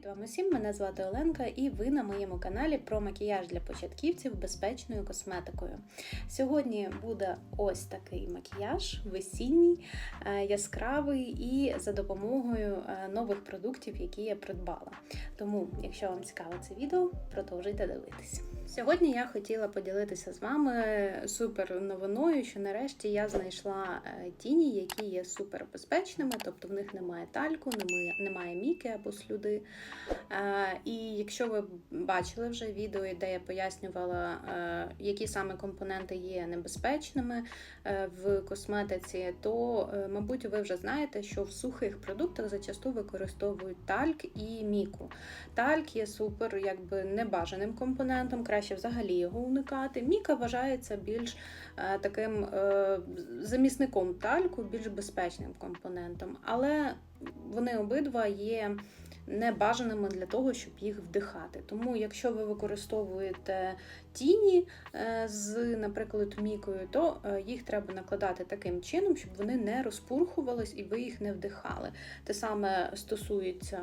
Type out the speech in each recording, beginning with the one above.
Привіт вам усім! Мене звати Оленка, і ви на моєму каналі про макіяж для початківців безпечною косметикою. Сьогодні буде ось такий макіяж весінній, е, яскравий і за допомогою е, нових продуктів, які я придбала. Тому, якщо вам цікаво це відео, продовжуйте дивитись. Сьогодні я хотіла поділитися з вами супер новиною, що нарешті я знайшла е, тіні, які є супер безпечними, тобто в них немає тальку, немає, міки або слюди. Е, І якщо ви бачили вже відео, де я пояснювала, е, які саме компоненти є небезпечними в косметиці, то, мабуть, ви вже знаєте, що в сухих продуктах зачасту використовують тальк і міку. Тальк є супер якби небажаним компонентом, краще взагалі його уникати. Міка вважається більш е, таким е, замісником тальку, більш безпечним компонентом, але вони обидва є небажаними для того, щоб їх вдихати. Тому, якщо ви використовуєте тіні е, з, наприклад, мікою, то їх треба накладати таким чином, щоб вони не розпурхувались і ви їх не вдихали. Те саме стосується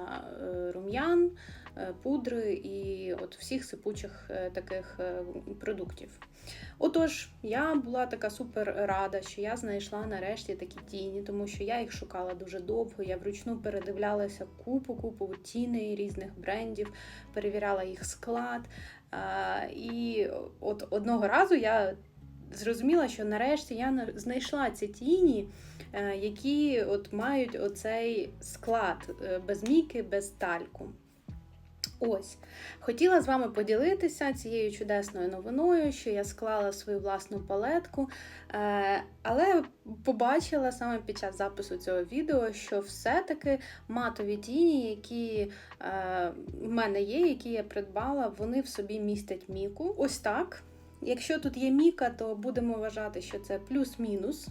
рум'ян, пудри і от всіх сипучих е, таких е, продуктів. Отож, я була така супер рада, що я знайшла нарешті такі тіні, тому що я їх шукала дуже довго. Я вручну передивлялася купу-купу тіней різних брендів, перевіряла їх склад. І от одного разу я зрозуміла, що нарешті я знайшла ці тіні, е, які от мають оцей склад е, без міки, без тальку. Ось, хотіла з вами поділитися цією чудесною новиною, що я склала свою власну палетку, е, але побачила саме під час запису цього відео, що все-таки матові тіні, які е, в мене є, які я придбала, вони в собі містять міку. Ось так. Якщо тут є міка, то будемо вважати, що це плюс-мінус.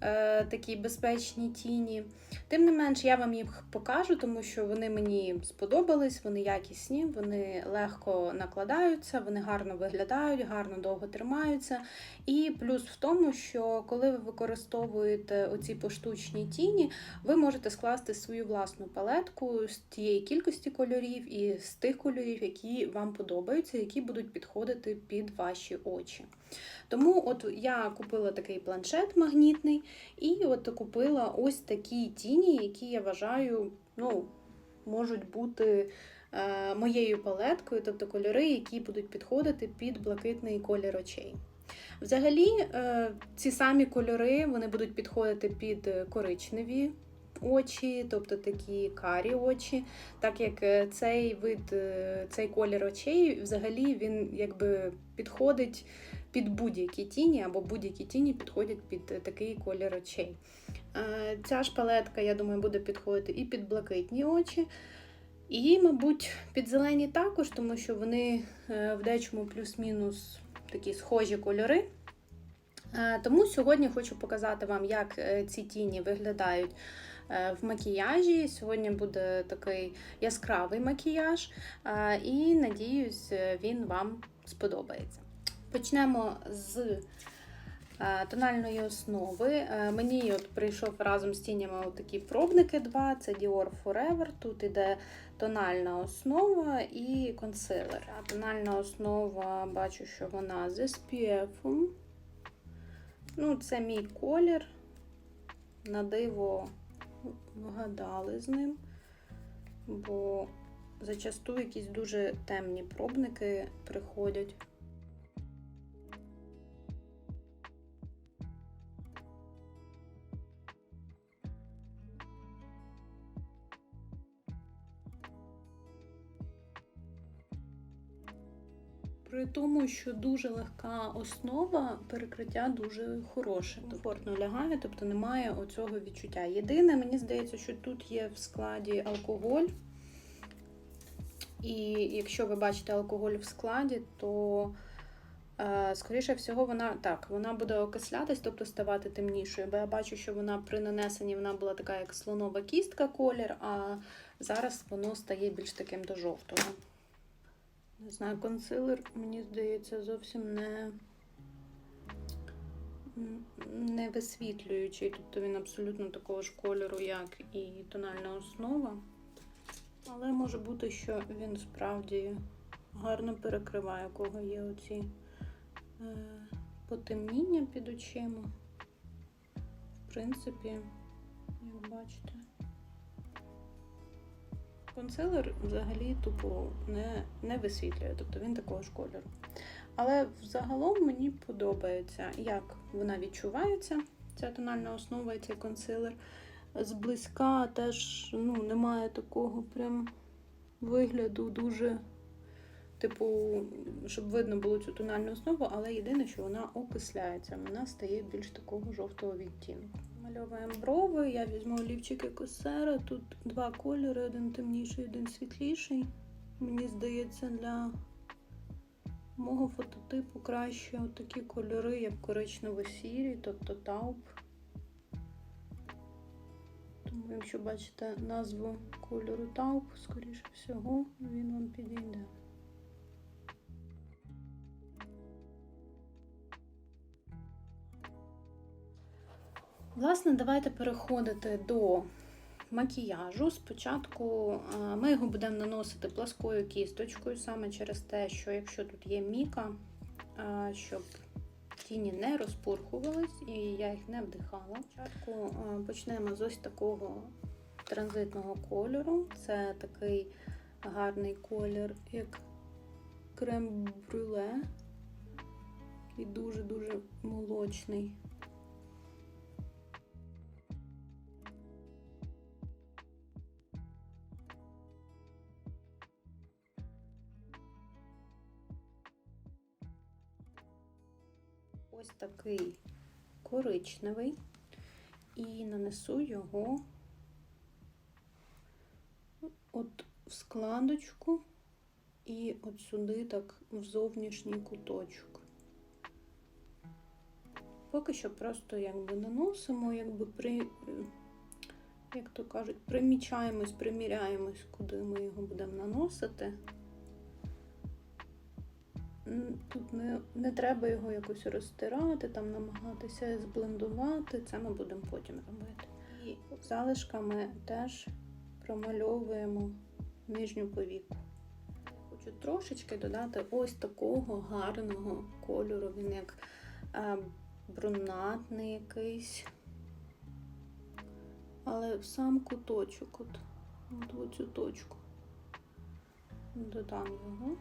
Е, Такі безпечні тіні. Тим не менш, я вам їх покажу, тому що вони мені сподобались, вони якісні, вони легко накладаються, вони гарно виглядають, гарно довго тримаються. І плюс в тому, що коли ви використовуєте оці поштучні тіні, ви можете скласти свою власну палетку з тієї кількості кольорів і з тих кольорів, які вам подобаються, які будуть підходити під ваші очі. Тому от я купила такий планшет магнітний, і от купила ось такі тіні, які я вважаю, ну, можуть бути е, моєю палеткою, тобто кольори, які будуть підходити під блакитний колір очей. Взагалі, е, ці самі кольори вони будуть підходити під коричневі очі, тобто такі карі очі, так як е, цей вид, е, цей колір очей, взагалі він якби підходить під будь-які тіні, або будь-які тіні підходять під е, такий колір очей. Е, Ця ж палетка, я думаю, буде підходити і під блакитні очі. І, мабуть, під зелені також, тому що вони е, в дечому плюс-мінус такі схожі кольори. Тому сьогодні хочу показати вам, як ці тіні виглядають в макіяжі. Сьогодні буде такий яскравий макіяж, і надіюсь, він вам сподобається. Почнемо з е, тональної основи. Е, Мені от прийшов разом з тінями такі пробники два. Це Dior Forever. Тут іде тональна основа і консилер. А тональна основа, бачу, що вона з SPF. Ну, це мій колір. На диво вгадали з ним, бо зачасту якісь дуже темні пробники приходять. При тому, що дуже легка основа, перекриття дуже хороше, комфортно лягає, тобто немає оцього відчуття. Єдине, мені здається, що тут є в складі алкоголь. І якщо ви бачите алкоголь в складі, то е, скоріше всього вона так, вона буде окислятись, тобто ставати темнішою. Бо я бачу, що вона при нанесенні вона була така, як слонова кістка колір, а зараз воно стає більш таким до жовтого. Не знаю, консилер, мені здається, зовсім не, не висвітлюючий. Тобто він абсолютно такого ж кольору, як і тональна основа. Але може бути, що він справді гарно перекриває, у кого є оці е, потемніння під очима. В принципі, як бачите. Консилер взагалі тупо не, не висвітлює, тобто він такого ж кольору. Але взагалом мені подобається, як вона відчувається, ця тональна основа і цей консилер. Зблизька теж ну, немає такого прям вигляду дуже, типу, щоб видно було цю тональну основу, але єдине, що вона окисляється, вона стає більш такого жовтого відтінку. Мальовуємо брови, я візьму олівчики косера. Тут два кольори, один темніший, один світліший. Мені здається, для мого фототипу краще такі кольори, як коричнево-сірі, тобто тауп. Тому, якщо бачите назву кольору тауп, скоріше всього, він вам підійде. Власне, давайте переходити до макіяжу. Спочатку е, ми його будемо наносити пласкою кісточкою, саме через те, що якщо тут є міка, е, щоб тіні не розпурхувались і я їх не вдихала. Спочатку е, почнемо з ось такого транзитного кольору. Це такий гарний колір, як крем-брюле. І дуже-дуже молочний. Такий коричневий і нанесу його от в складочку і от сюди так в зовнішній куточок. Поки що просто якби наносимо, якби при, як то кажуть, примічаємось, приміряємось, куди ми його будемо наносити. Тут не, не треба його якось розтирати, там намагатися зблендувати, це ми будемо потім робити. І залишками теж промальовуємо нижню повіку. Хочу трошечки додати ось такого гарного кольору. Він як е, брунатний якийсь. Але в сам куточок, от, от в оцю точку. Додам його.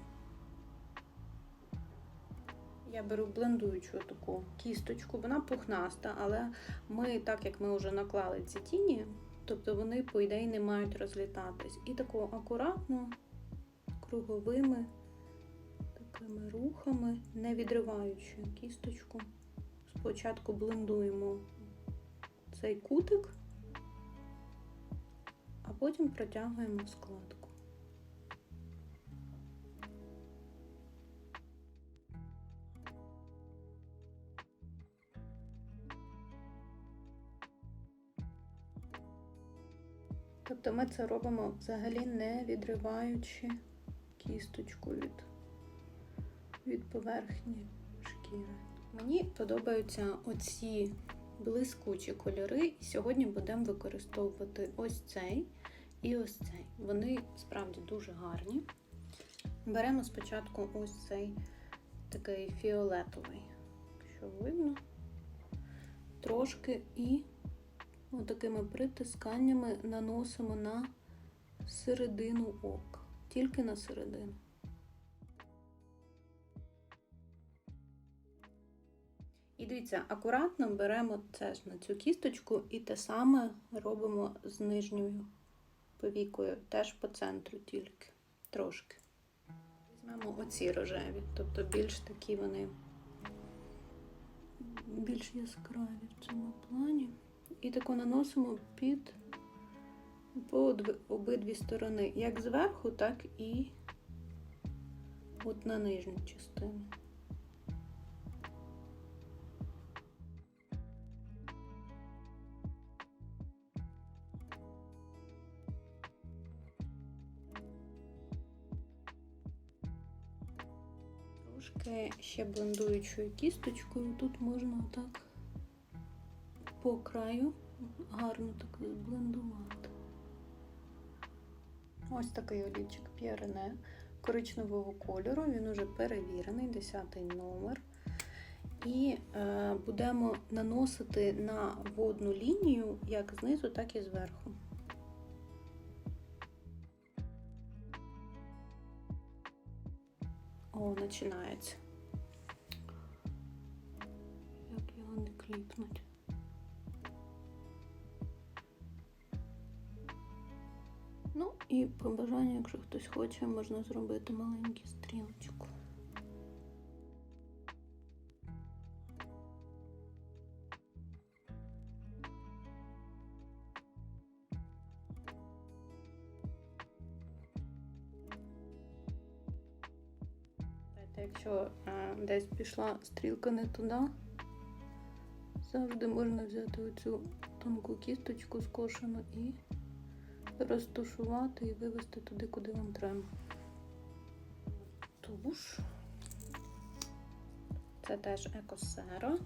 Я беру блендуючу таку кісточку, вона пухнаста, але ми, так як ми вже наклали ці тіні, тобто вони, по ідеї, не мають розлітатись. І тако акуратно, круговими такими рухами, не відриваючи кісточку, спочатку блендуємо цей кутик, а потім протягуємо складку. Тобто ми це робимо взагалі не відриваючи кісточку від, від поверхні шкіри. Мені подобаються оці блискучі кольори, і сьогодні будемо використовувати ось цей і ось цей. Вони справді дуже гарні. Беремо спочатку ось цей такий фіолетовий, якщо видно, трошки і Отакими притисканнями наносимо на середину ока, тільки на середину. І дивіться, акуратно беремо теж на цю кісточку і те саме робимо з нижньою повікою, теж по центру тільки, трошки. Візьмемо оці рожеві, тобто більш такі вони більш яскраві в цьому плані. І тако наносимо під по обидві сторони, як зверху, так і от на нижню частину. Трошки ще блендуючою кісточкою тут можна так по краю гарно так зблендувати. Ось такий олівчик П'єрене коричневого кольору. Він уже перевірений, 10 номер. І е, будемо наносити на водну лінію як знизу, так і зверху. О, починається. Як його не кліпнуть. І по бажанню, якщо хтось хоче, можна зробити маленьку стрілочку. Якщо е, десь пішла стрілка не туди, завжди можна взяти оцю тонку кісточку скошену і розтушувати і вивести туди, куди вам треба. Туш. Це теж екосера.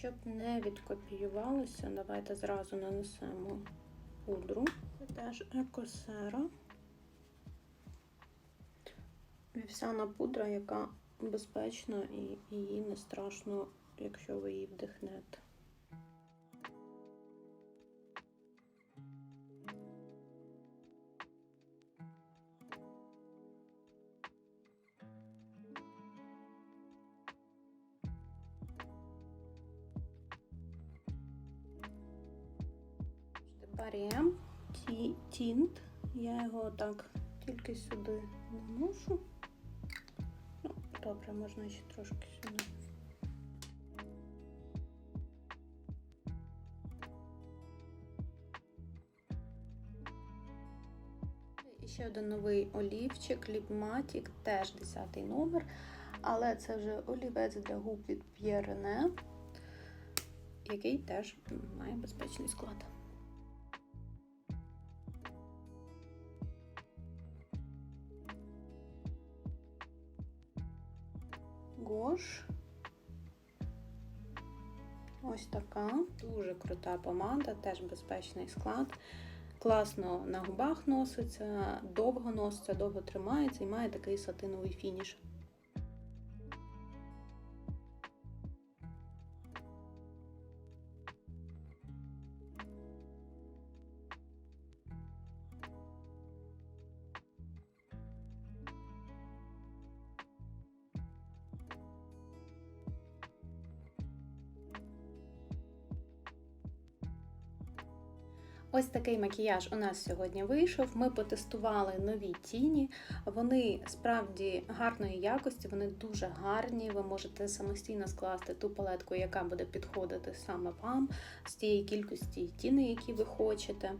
Щоб не відкопіювалося, давайте зразу нанесемо пудру. Це теж екосера. Вівсяна пудра, яка безпечна і її не страшно, якщо ви її вдихнете. Ті, тінт. Я його так тільки сюди наношу. Добре, можна ще трошки сюди. І ще один новий олівчик, Ліпматік, теж 10 номер. Але це вже олівець для губ від П'єрене, який теж має безпечний склад. Гош. Ось така. Дуже крута помада, теж безпечний склад. Класно на губах носиться, довго носиться, довго тримається і має такий сатиновий фініш. Ось такий макіяж у нас сьогодні вийшов. Ми потестували нові тіні. Вони справді гарної якості, вони дуже гарні. Ви можете самостійно скласти ту палетку, яка буде підходити саме вам з тієї кількості тіни, які ви хочете.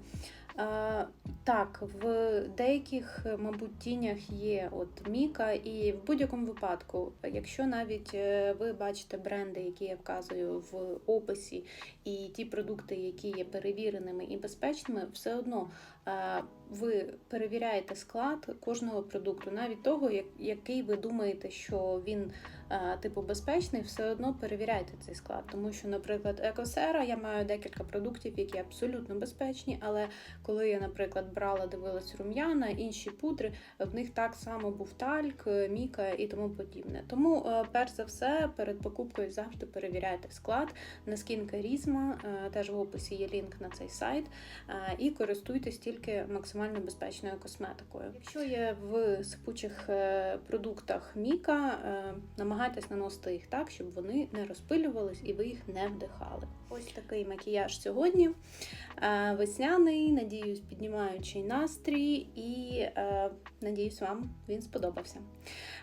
Так, в деяких, мабуть, тінях є от Міка, і в будь-якому випадку, якщо навіть е, ви бачите бренди, які я вказую в описі, і ті продукти, які є перевіреними і безпечними, все одно ви перевіряєте склад кожного продукту, навіть того, який ви думаєте, що він типу безпечний, все одно перевіряйте цей склад. Тому що, наприклад, екосера я маю декілька продуктів, які абсолютно безпечні, але коли я, наприклад, брала, дивилась рум'яна, інші пудри, в них так само був тальк, міка і тому подібне. Тому, е, перш за все, перед покупкою завжди перевіряйте склад на Charisma, е, теж в описі є лінк на цей сайт, е, і користуйтесь тільки максимально безпечною косметикою. Якщо є в сипучих продуктах міка, намагайтесь наносити їх так, щоб вони не розпилювались і ви їх не вдихали. Ось такий макіяж сьогодні. Весняний, надіюсь, піднімаючий настрій, і е, надіюсь, вам він сподобався.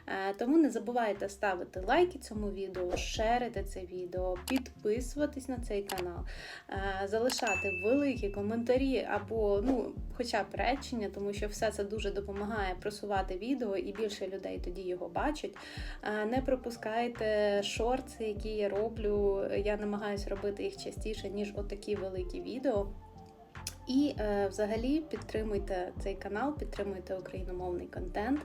Е, тому не забувайте ставити лайки цьому відео, шерити це відео, підписуватись на цей канал, е, залишати великі коментарі або ну, хоча б речення, тому що все це дуже допомагає просувати відео і більше людей тоді його бачать. Е, не пропускайте шорти, які я роблю. Я намагаюся робити їх частіше, ніж отакі великі відео. І е, взагалі підтримуйте цей канал, підтримуйте україномовний контент,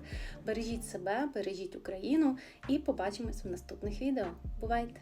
бережіть себе, бережіть Україну і побачимось в наступних відео. Бувайте!